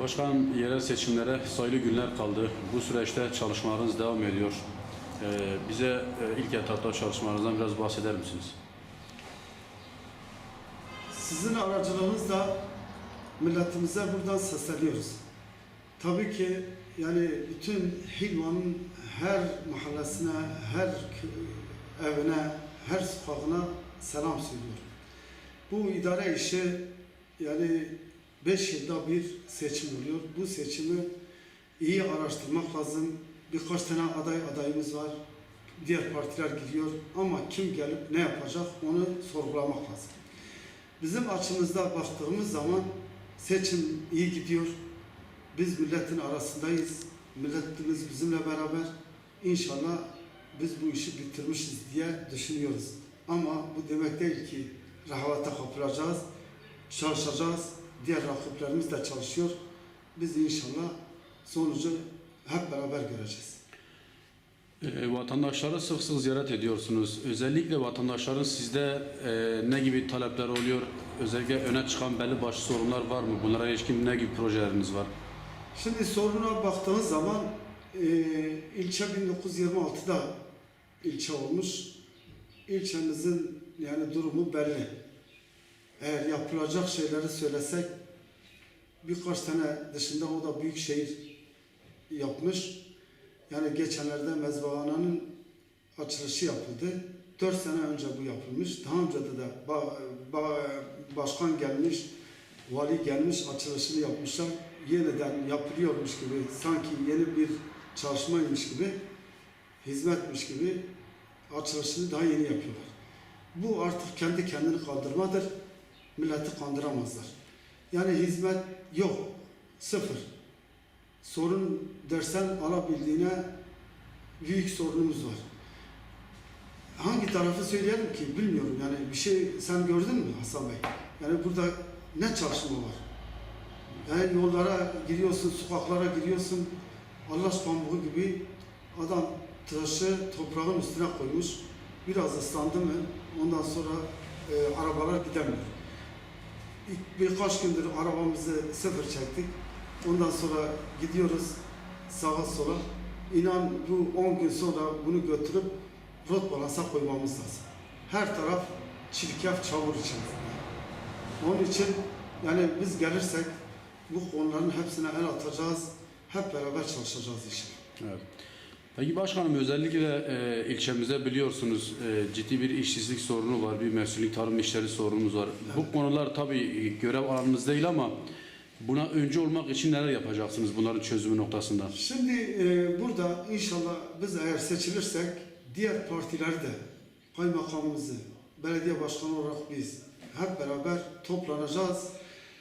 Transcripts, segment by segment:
Başkan yerel seçimlere sayılı günler kaldı. Bu süreçte çalışmalarınız devam ediyor. Ee, bize e, ilk etapta çalışmalarınızdan biraz bahseder misiniz? Sizin aracılığınızla milletimize buradan sesleniyoruz. Tabii ki yani bütün Hilvan'ın her mahallesine, her evine, her sokağına selam söylüyorum. Bu idare işi yani beş yılda bir seçim oluyor. Bu seçimi iyi araştırmak lazım. Birkaç tane aday adayımız var. Diğer partiler gidiyor ama kim gelip ne yapacak onu sorgulamak lazım. Bizim açımızda baktığımız zaman seçim iyi gidiyor. Biz milletin arasındayız. Milletimiz bizimle beraber. İnşallah biz bu işi bitirmişiz diye düşünüyoruz. Ama bu demek değil ki rahavata kapılacağız, çalışacağız. Diğer rakiplerimiz de çalışıyor. Biz inşallah sonucu hep beraber göreceğiz. Ee, vatandaşları sık sık ziyaret ediyorsunuz. Özellikle vatandaşların sizde e, ne gibi talepler oluyor? Özellikle öne çıkan belli başlı sorunlar var mı? Bunlara ilişkin ne gibi projeleriniz var? Şimdi soruna baktığınız zaman e, ilçe 1926'da ilçe olmuş. İlçemizin yani durumu belli. Eğer yapılacak şeyleri söylesek birkaç tane dışında o da büyük şehir yapmış. Yani geçenlerde mezbahananın açılışı yapıldı. Dört sene önce bu yapılmış. Daha önce de, de ba- ba- başkan gelmiş, vali gelmiş, açılışını yapmışlar. Yeniden yapılıyormuş gibi, sanki yeni bir çalışmaymış gibi, hizmetmiş gibi açılışını daha yeni yapıyorlar. Bu artık kendi kendini kaldırmadır. Milleti kandıramazlar. Yani hizmet yok. Sıfır. Sorun dersen alabildiğine büyük sorunumuz var. Hangi tarafı söyleyelim ki bilmiyorum. Yani bir şey sen gördün mü Hasan Bey? Yani burada ne çalışma var? Yani yollara giriyorsun, sokaklara giriyorsun. Allah pambuğu gibi adam tıraşı toprağın üstüne koymuş. Biraz ıslandı mı ondan sonra e, arabalar gidemiyor. Birkaç gündür arabamızı sıfır çektik. Ondan sonra gidiyoruz sağa sola. İnan bu 10 gün sonra bunu götürüp rot balansa koymamız lazım. Her taraf çirkef çamur içerisinde. Onun için yani biz gelirsek bu konuların hepsine el atacağız. Hep beraber çalışacağız inşallah. Evet. Peki başkanım özellikle e, ilçemizde biliyorsunuz e, ciddi bir işsizlik sorunu var, bir mesuliyet tarım işleri sorunumuz var. Bu konular tabii görev alanınız değil ama buna öncü olmak için neler yapacaksınız bunların çözümü noktasında? Şimdi e, burada inşallah biz eğer seçilirsek diğer partiler de kaymakamımızı, belediye başkanı olarak biz hep beraber toplanacağız.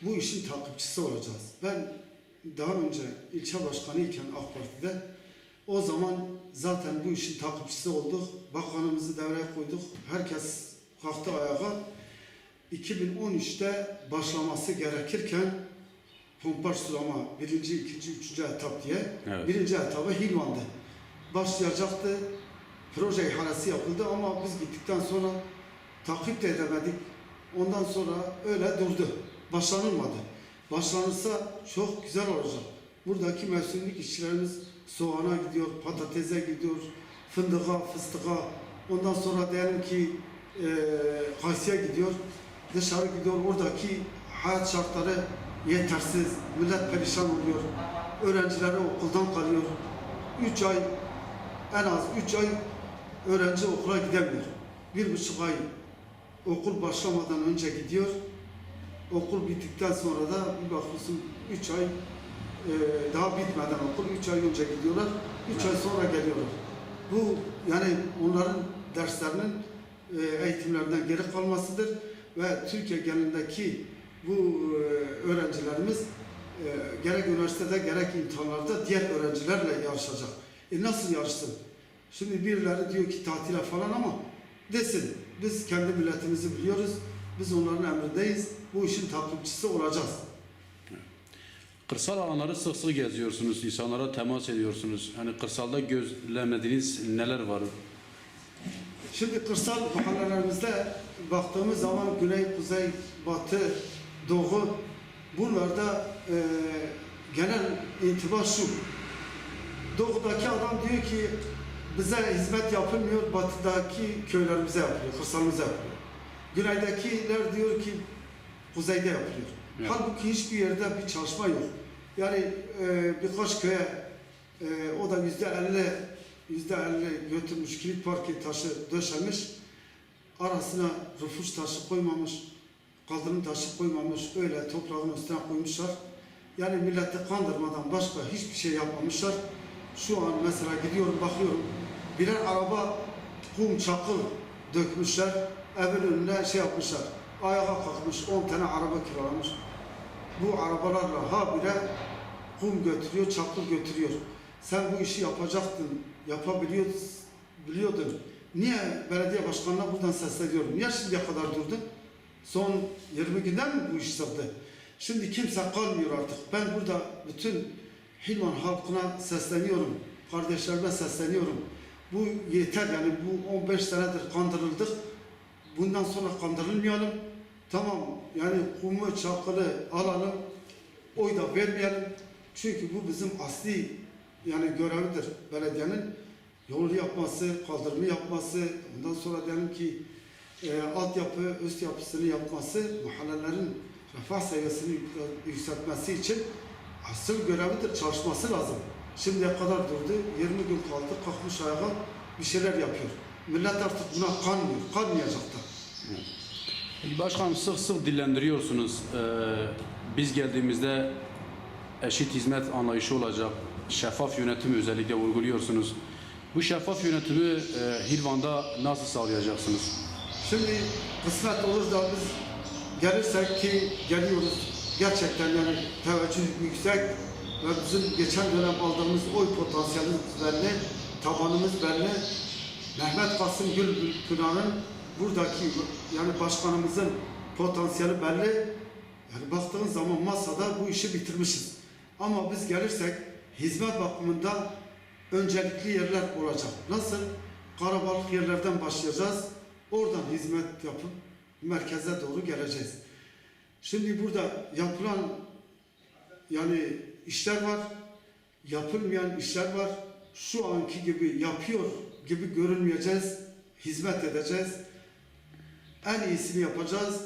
Bu işin takipçisi olacağız. Ben daha önce ilçe başkanı iken AK Parti'de o zaman zaten bu işin takipçisi olduk. Bakanımızı devreye koyduk. Herkes kalktı ayağa. 2013'te başlaması gerekirken pompaj sulama birinci, ikinci, üçüncü etap diye Evet. birinci etabı Hilvan'dı. Başlayacaktı. Proje ihalesi yapıldı ama biz gittikten sonra takip de edemedik. Ondan sonra öyle durdu. Başlanılmadı. Başlanırsa çok güzel olacak. Buradaki mevsimlik işçilerimiz soğana gidiyor, patatese gidiyor, fındığa, fıstığa. Ondan sonra diyelim ki e, kayısıya gidiyor. Dışarı gidiyor. Oradaki hayat şartları yetersiz. Millet perişan oluyor. Öğrencileri okuldan kalıyor. Üç ay en az üç ay öğrenci okula gidemiyor. Bir buçuk ay okul başlamadan önce gidiyor. Okul bittikten sonra da bir bakıyorsun üç ay e, daha bitmeden okul üç ay önce gidiyorlar. Üç ay sonra geliyorlar. Bu yani onların derslerinin e, eğitimlerinden geri kalmasıdır ve Türkiye genelindeki bu e, öğrencilerimiz e, gerek üniversitede gerek imtihanlarda diğer öğrencilerle yarışacak. E nasıl yarışsın? Şimdi birileri diyor ki tatile falan ama desin. Biz kendi milletimizi biliyoruz. Biz onların emrindeyiz. Bu işin takipçisi olacağız. Kırsal alanları sık sık geziyorsunuz, insanlara temas ediyorsunuz. Hani kırsalda gözlemlediğiniz neler var? Şimdi kırsal mahallelerimizde baktığımız zaman güney, kuzey, batı, doğu buralarda e, genel intiba şu. Doğudaki adam diyor ki bize hizmet yapılmıyor, batıdaki köylerimize yapılıyor, kırsalımıza yapılıyor. Güneydekiler diyor ki kuzeyde yapılıyor. Evet. Halbuki hiçbir yerde bir çalışma yok. Yani e, birkaç köye e, o da yüzde elli yüzde elli götürmüş kilit parke taşı döşemiş. Arasına rüfuş taşı koymamış, kaldırım taşı koymamış, öyle toprağın üstüne koymuşlar. Yani milleti kandırmadan başka hiçbir şey yapmamışlar. Şu an mesela gidiyorum bakıyorum birer araba kum çakıl dökmüşler. Evin önüne şey yapmışlar. Ayağa kalkmış 10 tane araba kiralamış. Bu arabalarla habire kum götürüyor, çakıl götürüyor. Sen bu işi yapacaktın, yapabiliyor, biliyordun. Niye belediye başkanına buradan sesleniyorum? Niye şimdiye kadar durdun? Son 20 günden mi bu iş çıktı? Şimdi kimse kalmıyor artık. Ben burada bütün Hilvan halkına sesleniyorum. Kardeşlerime sesleniyorum. Bu yeter yani bu 15 senedir kandırıldık. Bundan sonra kandırılmayalım. Tamam yani kumu çakılı alalım. Oy da vermeyelim. Çünkü bu bizim asli yani görevidir belediyenin. Yolu yapması, kaldırımı yapması, ondan sonra diyelim ki e, altyapı, üst yapısını yapması, mahallelerin refah seviyesini yük- yükseltmesi için asıl görevidir, çalışması lazım. Şimdiye kadar durdu, 20 gün kaldı, kalkmış ayağa bir şeyler yapıyor. Millet artık buna kanmıyor, kanmayacak da. Başkanım sık sık dillendiriyorsunuz. Ee, biz geldiğimizde eşit hizmet anlayışı olacak. Şeffaf yönetimi özellikle vurguluyorsunuz. Bu şeffaf yönetimi e, Hilvan'da nasıl sağlayacaksınız? Şimdi kısmet olur da biz gelirsek ki geliyoruz. Gerçekten yani teveccüh yüksek ve bizim geçen dönem aldığımız oy potansiyelimiz belli, tabanımız belli. Mehmet Kasım Gül Pınar'ın buradaki yani başkanımızın potansiyeli belli. Yani baktığın zaman masada bu işi bitirmişiz. Ama biz gelirsek hizmet bakımından öncelikli yerler olacak. Nasıl? Karabalık yerlerden başlayacağız. Oradan hizmet yapıp merkeze doğru geleceğiz. Şimdi burada yapılan yani işler var, yapılmayan işler var. Şu anki gibi yapıyor gibi görünmeyeceğiz, hizmet edeceğiz. En iyisini yapacağız.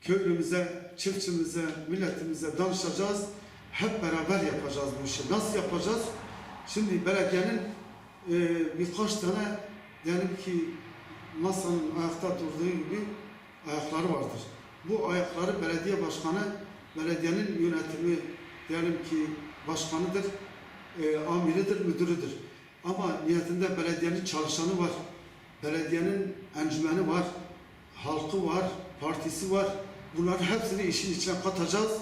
Köylümüze, çiftçimize, milletimize danışacağız. Hep beraber yapacağız bu işi. Nasıl yapacağız? Şimdi belediyenin e, birkaç tane diyelim ki masanın ayakta durduğu gibi ayakları vardır. Bu ayakları belediye başkanı, belediyenin yönetimi diyelim ki başkanıdır, e, amiridir, müdürüdür. Ama niyetinde belediyenin çalışanı var, belediyenin encümeni var, halkı var, partisi var. Bunların hepsini işin içine katacağız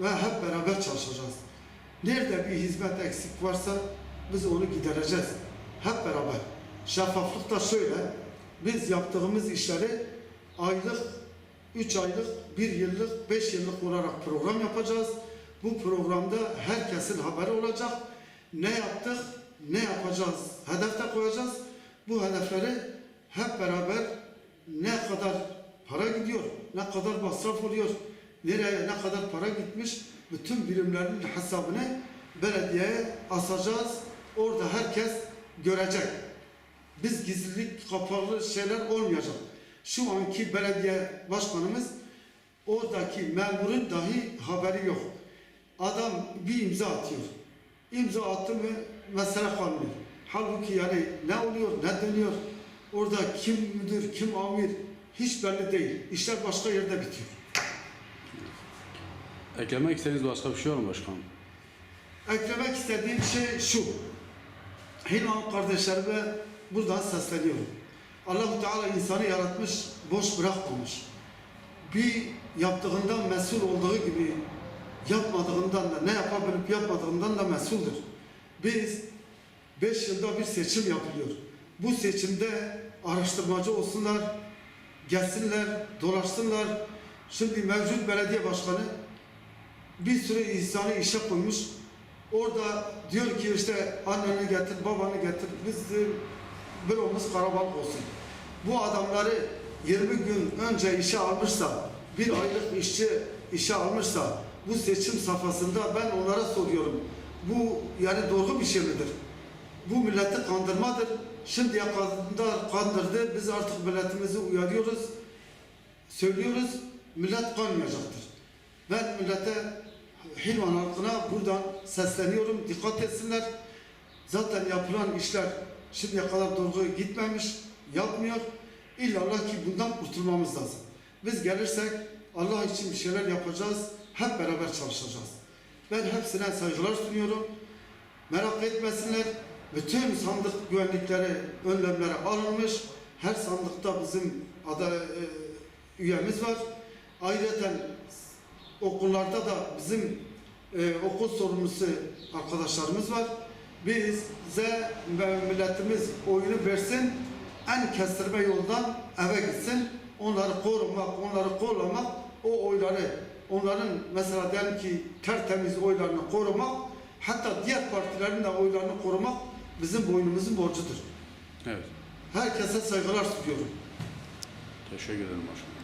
ve hep beraber çalışacağız. Nerede bir hizmet eksik varsa biz onu gidereceğiz. Hep beraber. Şeffaflık da şöyle. Biz yaptığımız işleri aylık, 3 aylık, 1 yıllık, 5 yıllık olarak program yapacağız. Bu programda herkesin haberi olacak. Ne yaptık, ne yapacağız, hedefte koyacağız. Bu hedefleri hep beraber ne kadar para gidiyor, ne kadar masraf oluyor, nereye ne kadar para gitmiş, bütün birimlerin hesabını belediyeye asacağız. Orada herkes görecek. Biz gizlilik kapalı şeyler olmayacak. Şu anki belediye başkanımız oradaki memurun dahi haberi yok. Adam bir imza atıyor. İmza attı mı mesele kalmıyor. Halbuki yani ne oluyor, ne dönüyor, orada kim müdür, kim amir hiç belli değil. İşler başka yerde bitiyor. Eklemek istediğiniz başka bir şey var mı başkanım? Eklemek istediğim şey şu. Hilal kardeşlerime buradan sesleniyorum. Allahu Teala insanı yaratmış, boş bırakmamış. Bir yaptığından mesul olduğu gibi yapmadığından da ne yapabilip yapmadığından da mesuldür. Biz beş yılda bir seçim yapılıyor. Bu seçimde araştırmacı olsunlar, gelsinler, dolaşsınlar. Şimdi mevcut belediye başkanı bir sürü insanı işe koymuş. Orada diyor ki işte anneni getir, babanı getir, bizim büromuz karabalık olsun. Bu adamları 20 gün önce işe almışsa, bir aylık işçi işe almışsa, bu seçim safhasında ben onlara soruyorum. Bu yani doğru bir şey midir? Bu milleti kandırmadır. Şimdiye kadar kandırdı. Biz artık milletimizi uyarıyoruz. Söylüyoruz. Millet kanmayacaktır. Ben millete Hilvan halkına buradan sesleniyorum. Dikkat etsinler. Zaten yapılan işler şimdiye kadar doğru gitmemiş, yapmıyor. İllallah ki bundan kurtulmamız lazım. Biz gelirsek Allah için bir şeyler yapacağız. Hep beraber çalışacağız. Ben hepsine saygılar sunuyorum. Merak etmesinler. Bütün sandık güvenlikleri, önlemleri alınmış. Her sandıkta bizim ada, e, üyemiz var. Ayrıca okullarda da bizim e, okul sorumlusu arkadaşlarımız var. Bize ve milletimiz oyunu versin, en kestirme yoldan eve gitsin. Onları korumak, onları kollamak, o oyları, onların mesela diyelim ki tertemiz oylarını korumak, hatta diğer partilerin de oylarını korumak bizim boynumuzun borcudur. Evet. Herkese saygılar sunuyorum. Teşekkür ederim başkanım.